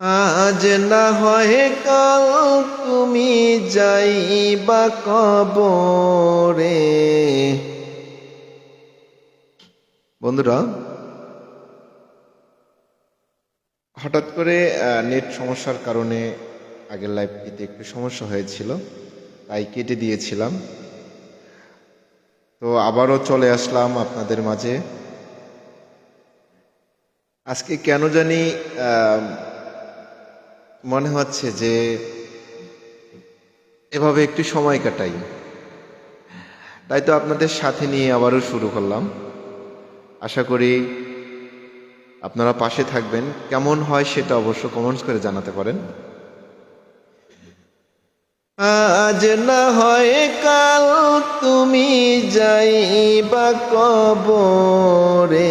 আজ না হয় কাল তুমি যাইবা কবরে। বন্ধুরা, হঠাৎ করে নেট সমস্যার কারণে আগের লাইভটিতে একটু সমস্যা হয়েছিল, তাই কেটে দিয়েছিলাম। তো আবারও চলে আসলাম আপনাদের মাঝে। আজকে কেন জানি মনে হচ্ছে যে এভাবে একটু সময় কাটাই। তাই তো আপনাদের সাথে নিয়ে আবারও শুরু করলাম। আশা করি আপনারা পাশে থাকবেন। কেমন হয় সেটা অবশ্য কমেন্টস করে জানাতে পারেন। আজ না হয় কাল তুমি যাইবা কবরে।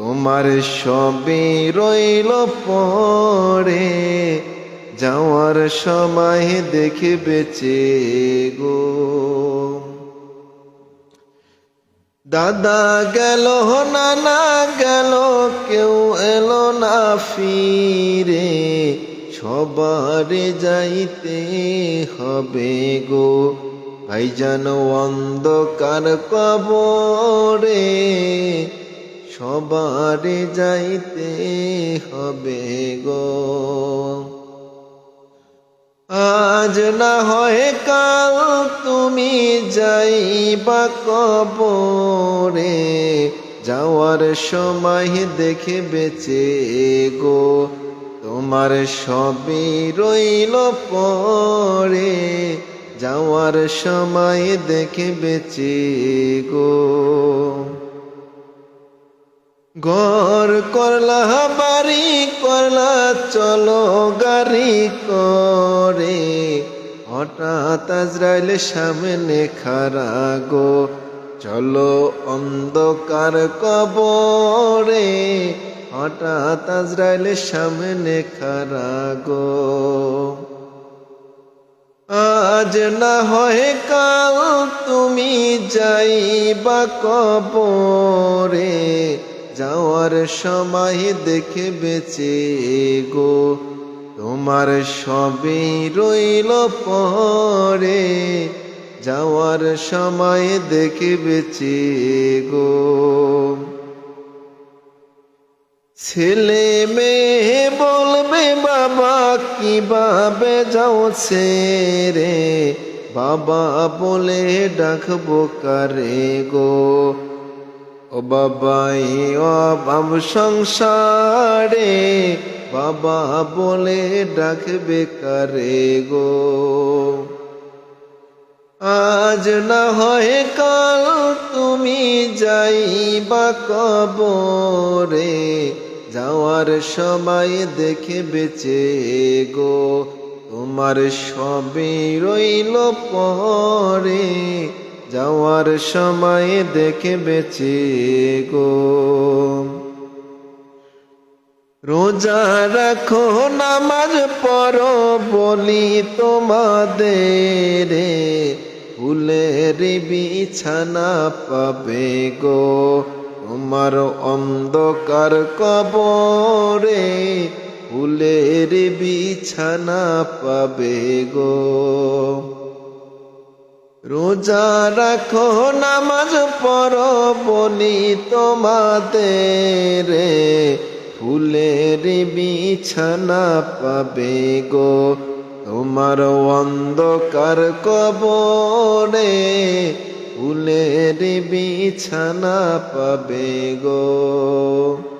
তোমার সবই রইল পরে, যাওয়ার সময় দেখে বেঁচে গো। দাদা গেল, নানা গেল, কেউ এলো না ফিরে, সবারে যাইতে হবে গো। ভাইজান অন্ধকার কবরে সবারে যাইতে হবে গো। আজ না হয় কাল তুমি যাইবা কবরে, যাওয়ার সময় দেখে বেঁচে গো। তোমার সবই রইল পরে, যাওয়ার সময় দেখে বেঁচে গো। ঘর করলা বাড়ি করলা, চলো গাড়ি করে। হঠাৎ আজরাইল সামনে খারা গো, চলো অন্ধকার কবরে। হঠাৎ আজরাইল সামনে খারা গো। আজ না হয় কাল তুমি যাইবা কবরে। যাওয়ার সময় দেখে বেঁচে গো, তোমার সবই রইল পরে। যাওয়ার সময় দেখে বেঁচে গো, ছেলে মেয়ে বলবে বাবা, কীভাবে যাও রে বাবা বলে, ডাকবো কারে গো? ও বাবাই অভাব সংসারে, বাবা বলে ডাকবে কারে গো? আজ না হয় কাল তুমি যাইবা কবরে, যাওয়ার সময় দেখে বেঁচে গো, তোমার সবই রইল পরে। যাওয়ার সময় দেখে বেঁচে গো রোজা রাখো, নামাজ পড়ো বলি তোমাদের, ফুলের বিছানা পাবে গো। তোমার অন্ধকার কবরে ফুলের বিছানা পাবে গো। রোজা রাখো নামাজ পড়ো বলি তোমাদের ফুলের বিছানা পাবে গো তোমার অন্ধকার কবরে। ফুলের বিছানা পাবে গো।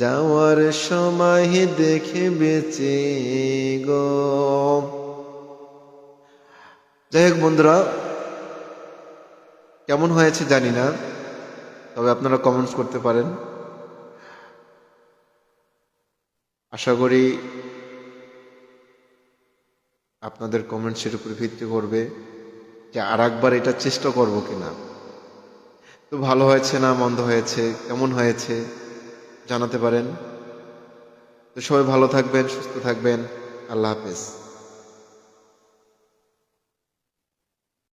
যাওয়ার সময় দেখে বেঁচে গো। যাই হোক বন্ধুরা, কেমন হয়েছে জানি না, তবে আপনারা কমেন্টস করতে পারেন। আশা করি আপনাদের কমেন্টসের উপর ভিত্তি করবে যে আর একবার এটা চেষ্টা করব কিনা। তো ভালো হয়েছে না, মন্দ হয়েছে, কেমন হয়েছে? জানাতে পারেন। তো সবাই ভালো থাকবেন সুস্থ থাকবেন। আল্লাহ হাফেজ।